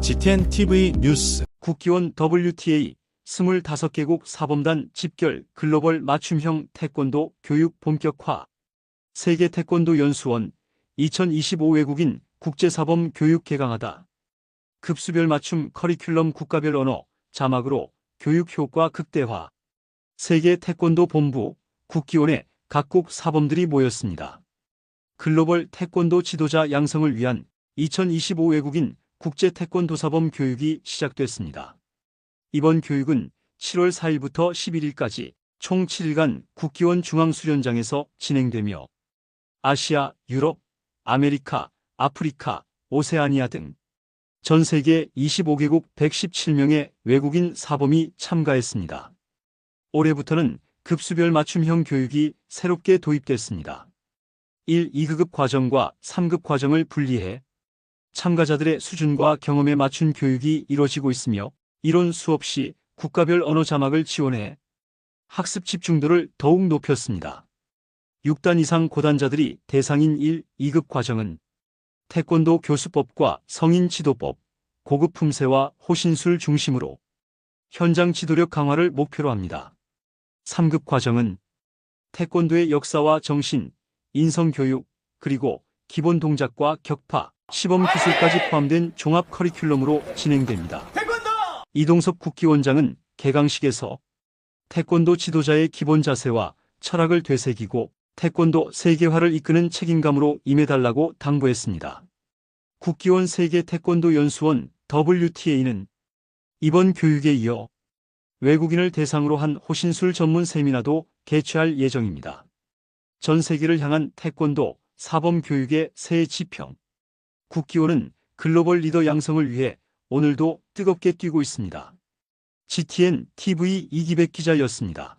GTN TV 뉴스. 국기원 WTA 25개국 사범단 집결 글로벌 맞춤형 태권도 교육 본격화. 세계 태권도 연수원 2025 외국인 국제사범 교육 개강하다. 급수별 맞춤 커리큘럼 국가별 언어 자막으로 교육 효과 극대화 세계 태권도 본부 국기원에 각국 사범들이 모였습니다. 글로벌 태권도 지도자 양성을 위한 2025 외국인 국제 태권도 사범 교육이 시작됐습니다. 이번 교육은 7월 4일부터 11일까지 총 7일간 국기원 중앙수련장에서 진행되며 아시아, 유럽, 아메리카, 아프리카, 오세아니아 등 전 세계 25개국 117명의 외국인 사범이 참가했습니다. 올해부터는 급수별 맞춤형 교육이 새롭게 도입됐습니다. 1, 2급급 과정과 3급 과정을 분리해 참가자들의 수준과 경험에 맞춘 교육이 이뤄지고 있으며 이론 수업 시 국가별 언어 자막을 지원해 학습 집중도를 더욱 높였습니다. 6단 이상 고단자들이 대상인 1, 2급 과정은 태권도 교수법과 성인 지도법, 고급 품새와 호신술 중심으로 현장 지도력 강화를 목표로 합니다. 3급 과정은 태권도의 역사와 정신, 인성교육, 그리고 기본 동작과 격파, 시범 기술까지 포함된 종합 커리큘럼으로 진행됩니다. 이동섭 국기원장은 개강식에서 태권도 지도자의 기본 자세와 철학을 되새기고 태권도 세계화를 이끄는 책임감으로 임해달라고 당부했습니다. 국기원 세계 태권도 연수원 WTA는 이번 교육에 이어 외국인을 대상으로 한 호신술 전문 세미나도 개최할 예정입니다. 전 세계를 향한 태권도 사범 교육의 새 지평. 국기원은 글로벌 리더 양성을 위해 오늘도 뜨겁게 뛰고 있습니다. GTN TV 이기백 기자였습니다.